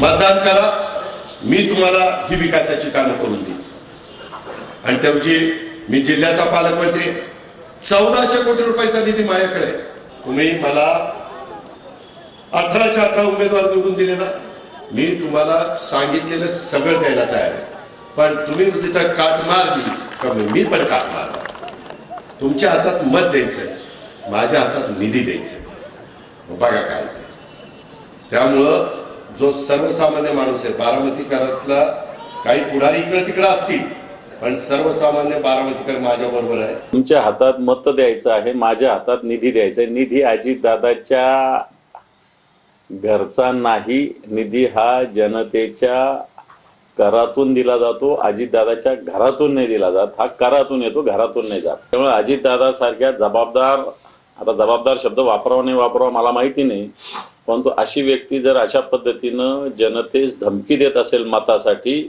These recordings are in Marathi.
मतदान करा. मी तुम्हाला ही विकासाची कामं करून देईन. आणि तेवढी मी जिल्ह्याचा पालकमंत्री चौदाशे कोटी रुपयाचा निधी माझ्याकडे तुम्ही मला अठराच्या अठरा उमेदवार निवडून दिले ना मी तुम्हाला सांगितलेलं सगळं द्यायला तयार आहे. पण तुम्ही तिथं काट मारली का मी पण काट मारणार? तुमच्या हातात मत द्यायचं माझ्या हातात निधी द्यायचं बघा काय त्यामुळं जो सर्वसामान्य माणूस आहे बारामतीकरातला काही पुढारी इकडे तिकडे असतील पण सर्वसामान्य बारामतीकर माझ्या बरोबर आहे तुमच्या हातात मत द्यायचं आहे माझ्या हातात निधी द्यायचा आहे. निधी अजितदादाच्या घरचा नाही निधी हा जनतेच्या करातून दिला जातो अजितदादाच्या घरातून नाही दिला जात. हा करातून येतो घरातून नाही जात. त्यामुळे अजितदादा सारख्या जबाबदार आता जबाबदार शब्द वापरावा नाही वापरावा मला माहिती नाही. परंतु अशी व्यक्ती जर अशा पद्धतीनं जनतेस धमकी देत असेल मतासाठी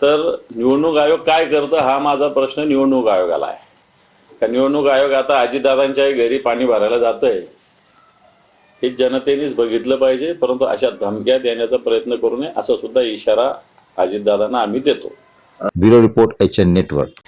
तर निवडणूक आयोग काय करतं हा माझा प्रश्न निवडणूक आयोगाला आहे. का निवडणूक आयोग आता आजीदादांच्याही घरी पाणी भरायला जात आहे हे जनतेनेच बघितलं पाहिजे परंतु अशा धमक्या देण्याचा प्रयत्न करू नये असा सुद्धा इशारा अजितदादांना आम्ही देतो. Bureau report H N network.